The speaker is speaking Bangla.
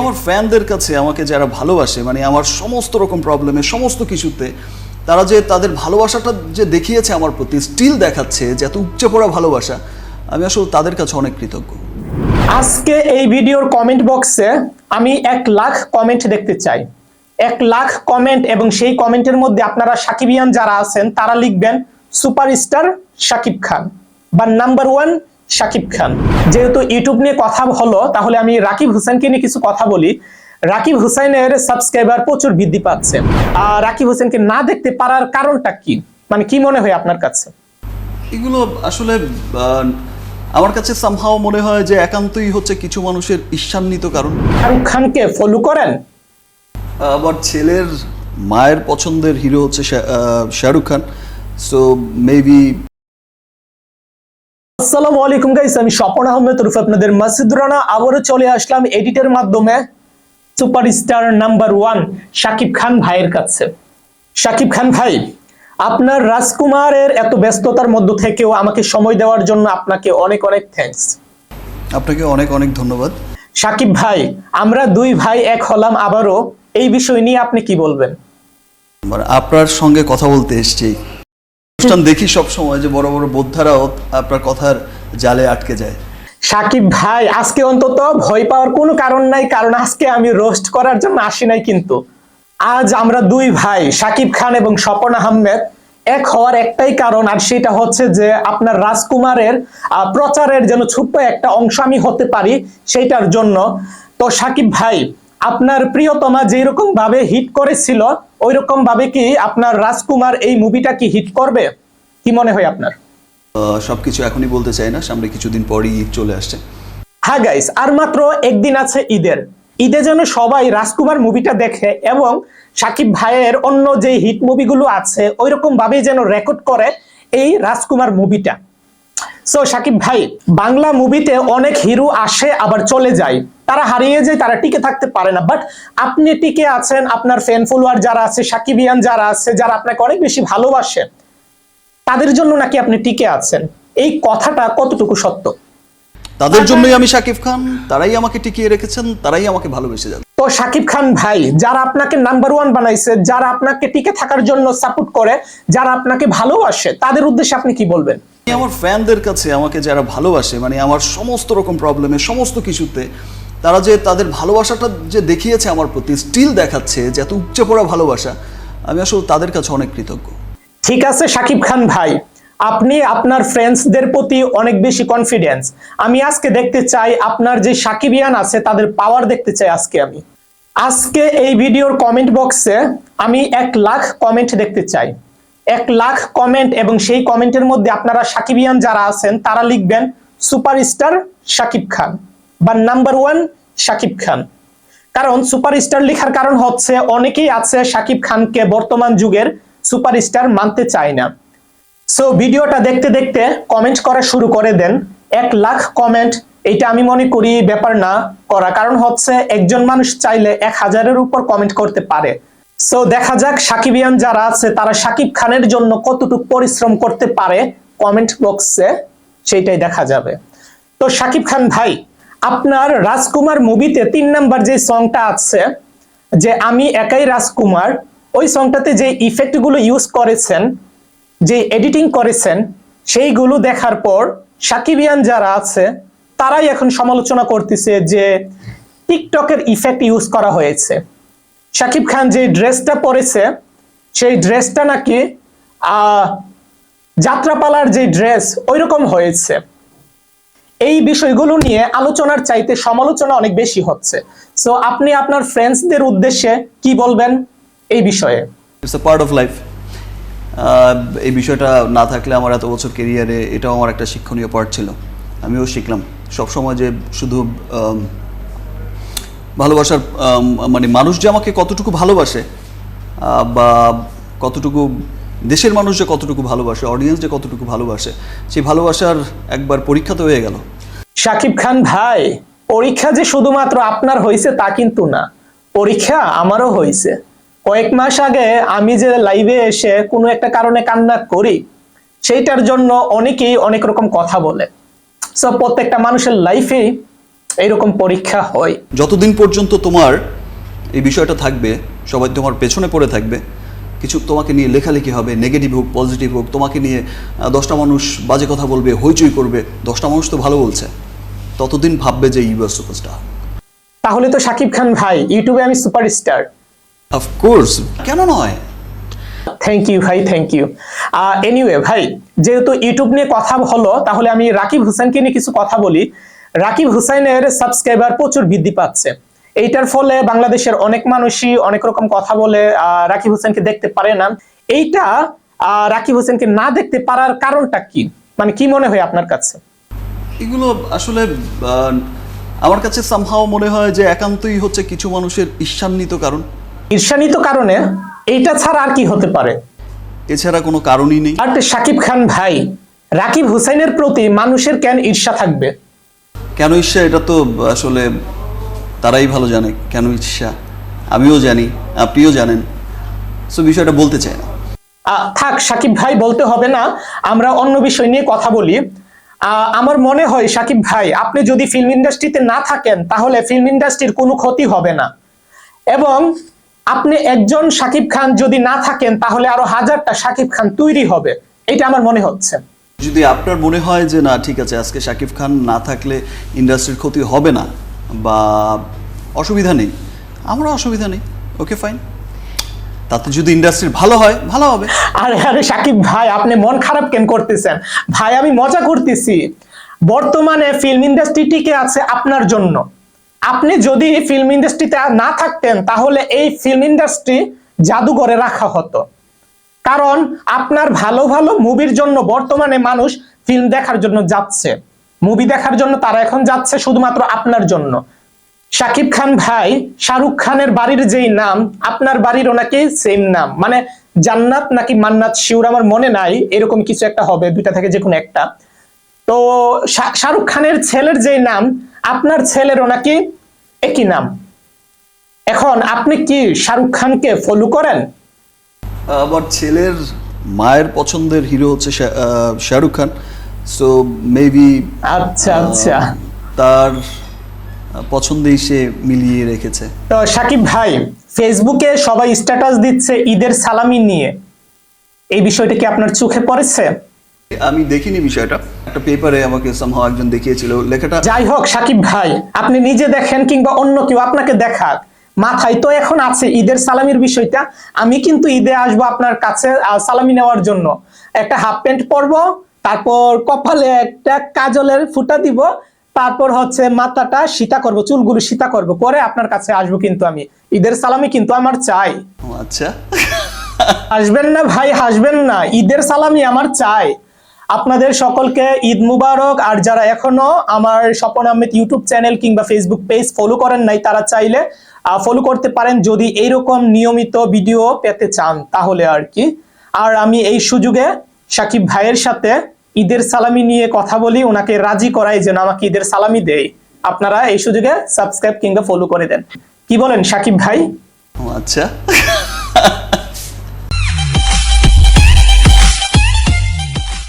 আমার ফ্যানদের কাছে আমাকে যারা ভালোবাসে মানে আমার সমস্ত রকম প্রবলেমে সমস্ত কিছুতে, তারা যে তাদের ভালোবাসাটা যে দেখিয়েছে আমার প্রতি স্টিল দেখাচ্ছে যে এত উপচে পড়া ভালোবাসা, আমি আসলে তাদের কাছে অনেক কৃতজ্ঞ। আজকে এই ভিডিওর কমেন্ট বক্সে আমি এক লাখ কমেন্ট দেখতে চাই। এক লাখ কমেন্ট এবং সেই কমেন্টের মধ্যে আপনারা সাকিবিয়ান যারা আছেন, তারা লিখবেন, সুপারস্টার সাকিব খান বা নাম্বার ওয়ান শাকিব খান। যেহেতু ইউটিউব নিয়ে কথা হলো তাহলে আমি রাকিব হোসেনকে নিয়ে কিছু কথা বলি। রাকিব হোসেনের সাবস্ক্রাইবার প্রচুর বৃদ্ধি পাচ্ছে। আর রাকিব হোসেনকে না দেখতে পারার কারণটা কি? মানে কি মনে হয় আপনার কাছে? এগুলো আসলে আমার কাছে সামহাও মনে হয় যে একান্তই হচ্ছে কিছু মানুষের ঈর্ষান্বিত কারণ। শাহরুখ খানকে ফলো করেন? আমার ছেলের মায়ের পছন্দের হিরো হচ্ছে শাহরুখ খান। সো মেবি আসসালামু আলাইকুম গাইস আমি স্বপন আহমেদ রুফ আপনাদের মাসুদ রানা। আবারও চলে আসলাম এডিটের মাধ্যমে superstar number one Shakib Khan ভাইয়ের কাছে। শাকিব খান ভাই আপনার রাজকুমারের এত ব্যস্ততার মধ্য থেকেও আমাকে সময় দেওয়ার জন্য আপনাকে অনেক অনেক থ্যাঙ্কস আপনাকে অনেক অনেক ধন্যবাদ। শাকিব ভাই আমরা দুই ভাই এক হলাম আবারও এই বিষয় নিয়ে আপনি কি বলবেন? আপনার সঙ্গে কথা বলতে এসছি। অনুষ্ঠান দেখি সব সময় যে বড় বড় বোদ্ধারাও আপনার কথার জালে আটকে যায়। সাকিব ভাই, আজকে অন্তত ভয় পাওয়ার কোনো কারণ নাই, কারণ আজকে আমি রোস্ট করার জন্য আসি নাই কিন্তু। আজ আমরা দুই ভাই, সাকিব খান এবং স্বপন আহমেদ, এক হওয়ার একটাই কারণ, আর সেটা হচ্ছে যে আপনার রাজকুমারের প্রচারের যেন ছোট্ট একটা অংশ আমি হতে পারি, সেইটার জন্য। তো সাকিব ভাই আপনার প্রিয়তমা যেই রকম ভাবে হিট করেছিল ওই রকম ভাবে কি আপনার রাজকুমার এই মুভিটা কি হিট করবে? কি মনে হয় আপনার? সবকিছু এখনই বলতে চাই না সামনে কিছুদিন পরই ঈদ চলে আসছে। হ্যাঁ গাইস আর মাত্র একদিন আছে ঈদের। ঈদে যেন সবাই রাজকুমার মুভিটা দেখে এবং সাকিব ভাইয়ের অন্য যে হিট মুভিগুলো আছে ওই রকম ভাবে যেন রেকর্ড করে এই রাজকুমার মুভিটা সো সাকিব ভাই, বাংলা মুভিতে অনেক হিরো আসে, আবার চলে যায়। তারা হারিয়ে যায়, তারা টিকে থাকতে পারে না। বাট আপনি টিকে আছেন, আপনার ফ্যান ফলোয়ার যারা আছে, সাকিবিয়ান যারা আছে, যারা আপনাকে অনেক বেশি ভালোবাসে, তাদের জন্য নাকি আপনি টিকে আছেন? এই কথাটা কতটুকু সত্য? তাদের জন্যই আমি শাকিব খান, তারাই আমাকে টিকিয়ে রেখেছেন, তারাই আমাকে ভালোবেসে যাচ্ছে। তো সাকিব খান ভাই যারা আপনাকে নাম্বার ওয়ান বানাইছে যারা আপনাকে টিকে থাকার জন্য সাপোর্ট করে যারা আপনাকে ভালোবাসে তাদের উদ্দেশ্যে আপনি কি বলবেন? আমার ফ্যানদের কাছে আমাকে যারা ভালোবাসে মানে আমার সমস্ত রকম প্রবলেমে সমস্ত কিছুতে তারা যে তাদের ভালোবাসাটা যে দেখিয়েছে আমার প্রতি স্টিল দেখাচ্ছে যে এত উপচে পড়া ভালোবাসা আমি আসলে তাদের কাছে অনেক কৃতজ্ঞ। ঠিক আছে সাকিব খান ভাই আপনি আপনার ফ্রেন্ডসদের প্রতি অনেক বেশি কনফিডেন্স আমি আজকে দেখতে চাই আপনার যে সাকিবিয়ান আছে, তাদের পাওয়ার দেখতে চাই আজকে আমি। আজকে এই ভিডিওর কমেন্ট বক্সে আমি এক লাখ কমেন্ট দেখতে চাই। এক লাখ কমেন্ট এবং সেই কমেন্টের মধ্যে আপনারা সাকিবিয়ান যারা আছেন, তারা লিখবেন সুপারস্টার সাকিব খান বা নাম্বার ওয়ান শাকিব খান কারণ সুপারস্টার লেখার কারণ হচ্ছে, অনেকেই আছে শাকিব খানকে বর্তমান যুগের সুপারস্টার মানতে চায় না। সো ভিডিওটা দেখতে দেখতে কমেন্ট করা শুরু করে দেন। এক লাখ কমেন্ট এটা আমি মনে করি ব্যাপার না করা। কারণ হচ্ছে একজন মানুষ চাইলে এক হাজারের উপর কমেন্ট করতে পারে। সো দেখা যাক সাকিবিয়ান যারা আছে, তারা সাকিব খানের জন্য কতটুকু পরিশ্রম করতে পারে কমেন্ট বক্সে সেইটাই দেখা যাবে। তো সাকিব খান ভাই, আপনার রাজকুমার মুভিতে তিন নাম্বার যে সংটা আছে, যে আমি একাই রাজকুমার, ওই সংটাতে যে ইফেক্টগুলো ইউজ করেছেন যে এডিটিং করেছেন, সেইগুলো দেখার পর সাকিবিয়ান যারা আছে, তারাই এখন সমালোচনা করতেছে যে টিকটকের ইফেক্ট ইউজ করা হয়েছে। সাকিব খান যে ড্রেসটা পরেছে, সেই ড্রেসটা নাকি যাত্রাপালার যে ড্রেস ওই রকম হয়েছে। এই বিষয়গুলো নিয়ে আলোচনার চাইতে সমালোচনা অনেক বেশি হচ্ছে। সো আপনি আপনার ফ্রেন্ডসদের উদ্দেশ্যে কি বলবেন এই বিষয়ে? It's a part of life এই বিষয়টা না থাকলে আমার এত বছর কেরিয়ারে এটাও আমার একটা শিক্ষণীয় পার্ট ছিল। আমিও শিখলাম। সবসময় যে শুধু ভালোবাসার মানে মানুষ যে আমাকে কতটুকু ভালোবাসে বা কতটুকু, দেশের মানুষ যে কতটুকু ভালোবাসে অডিয়েন্স যে কতটুকু ভালোবাসে, সেই ভালোবাসার একবার পরীক্ষা তো হয়ে গেল। শাকিব খান ভাই, পরীক্ষা যে শুধুমাত্র আপনার হয়েছে তা কিন্তু না। পরীক্ষা আমারও হয়েছে কয়েক মাস আগে আমি যে লাইভে এসে কোনো একটা কারণে কান্না করি সেইটার জন্য অনেকেই অনেক রকম কথা বলে। সো প্রত্যেকটা মানুষের লাইফেই এইরকম পরীক্ষা হয়। যতদিন পর্যন্ত তোমার এই বিষয়টা থাকবে সবাই তোমার পেছনে পড়ে থাকবে কিছু তোমাকে নিয়ে লেখালেখি হবে নেগেটিভ হোক পজিটিভ হোক তোমাকে নিয়ে দশটা মানুষ বাজে কথা বলবে হইচই করবে দশটা মানুষ তো ভালো বলছে। ততদিন ভাববে যে ইউ আর সুপারস্টার তাহলে তো শাকিব খান ভাই ইউটিউবে আমি সুপারস্টার অফকোর্স কেন নয়? থ্যাংক ইউ ভাই থ্যাংক ইউ এনিওয়ে ভাই যেহেতু ইউটিউব নিয়ে কথা হলো তাহলে আমি রাকিব হোসেনকে নিয়ে কিছু কথা বলি। রাকিব হোসেনের সাবস্ক্রাইবার প্রচুর বৃদ্ধি পাচ্ছে। এইটার ফলে বাংলাদেশের অনেক মানুষই অনেক রকম কথা বলে রাকিব হোসেনকে দেখতে পারে না। এইটা রাকিব হোসেনকে না দেখতে পারার কারণটা কি? মানে কি মনে হয় আপনার কাছে? এগুলো আসলে আমার কাছে সামহাও মনে হয় যে একান্তই হচ্ছে কিছু মানুষের ঈর্ষান্বিত কারণ। ঈর্ষানিত কারণে এইটা ছাড়া আর কি হতে পারে? এছাড়া কোনো কারণই নেই। আর শাকিব খান ভাই রাকিব হুসাইনের প্রতি মানুষের কেন ঈর্ষা থাকবে? কেন ঈর্ষা? এটা তো আসলে তারাই ভালো জানে কেন ঈর্ষা। আমিও জানি আপনিও জানেন। সো বিষয়টা বলতে চাই না। থাক সাকিব ভাই বলতে হবে না। আমরা অন্য বিষয় নিয়ে কথা বলি। আহ, আমার মনে হয় সাকিব ভাই আপনি যদি ফিল্ম ইন্ডাস্ট্রিতে না থাকেন তাহলে ফিল্ম ইন্ডাস্ট্রির কোনো ক্ষতি হবে না। এবং আপনি একজন সাকিব খান যদি না থাকেন তাহলে আরও হাজারটা সাকিব খান তৈরি হবে। এটা আমার মনে হচ্ছে। যদি আপনার মনে হয় যে না ঠিক আছে আজকে শাকিব খান না থাকলে ইন্ডাস্ট্রির ক্ষতি হবে না বা অসুবিধা নেই। আমরা অসুবিধা নেই। ওকে ফাইন তাতে যদি ইন্ডাস্ট্রির ভালো হয় ভালো হবে। আরে আরে সাকিব ভাই আপনি মন খারাপ কেন করতেছেন? ভাই আমি মজা করতেছি। বর্তমানে ফিল্ম ইন্ডাস্ট্রি টিকে আছে আপনার জন্য। আপনি যদি ফিল্ম ইন্ডাস্ট্রিতে না থাকতেন, তাহলে এই ফিল্ম ইন্ডাস্ট্রি জাদুঘরে রাখা হতো। কারণ আপনার ভালো ভালো মুভির জন্য বর্তমানে মানুষ ফিল্ম দেখার জন্য যাচ্ছে। মুভি দেখার জন্য তারা এখন যাচ্ছে শুধুমাত্র আপনার জন্য। শাকিব খান ভাই, শাহরুখ খানের বাড়ির যেই নাম, আপনার বাড়ির ওনাকে সেম নাম। মানে জান্নাত নাকি মান্নাত শিউর আমার মনে নাই, এরকম কিছু একটা হবে, দুইটা থেকে যে কোনো একটা। তো শাহরুখ খানের ছেলের যেই নাম আপনার ছেলের ওনাকে একই নাম। এখন আপনি কি শাহরুখ খানকে ফলো করেন? আমার ছেলের মায়ের পছন্দের হিরো হচ্ছে শাহরুখ খান। সো মেবি আচ্ছা আচ্ছা। তার পছন্দেই সে মিলিয়ে রেখেছে। তো সাকিব ভাই ফেসবুকে সবাই স্ট্যাটাস দিচ্ছে ঈদের সালামি নিয়ে। এই বিষয়টা কি আপনার চোখে পড়েছে? আমি দেখিনি বিষয়টা। একটা পেপারে আমাকে সামহাও একজন দেখিয়েছিল। লেখাটা যাই হোক সাকিব ভাই আপনি নিজে দেখেন কিংবা অন্য কেউ আপনাকে দেখাক। মাথায় তো এখন আছে ঈদের সালামির বিষয়টা। আমি কিন্তু ঈদে আসব আপনার কাছে সালামি নেওয়ার জন্য। একটা হাফ প্যান্ট পরবো তারপর কপালে একটা কাজলের ফুটা দিব তারপর হচ্ছে মাথাটা সীতা করব চুলগুলো সীতা করব করে আপনার কাছে আসব কিন্তু আমি। ঈদের সালামি কিন্তু আমার চাই। আচ্ছা। হাসবেন না ভাই হাসবেন না। ঈদের সালামি আমার চাই। আপনাদের সকলকে ঈদ মুবারক। আর যারা এখনও আমার স্বপন আহমেদ ইউটিউব চ্যানেল কিংবা ফেসবুক পেজ ফলো করেন নাই, তারা চাইলে ফলো করতে পারেন যদি এইরকম নিয়মিত ভিডিও পেতে চান, তাহলে আর কি। আর আমি এই সুযোগে সাকিব ভাইয়ের সাথে ঈদের সালামি নিয়ে কথা বলি, ওনাকে রাজি করাই যেন আমাকে ঈদের সালামি দেয়। আপনারা এই সুযোগে সাবস্ক্রাইব কিংবা ফলো করে দেন। কি বলেন সাকিব ভাই? আচ্ছা।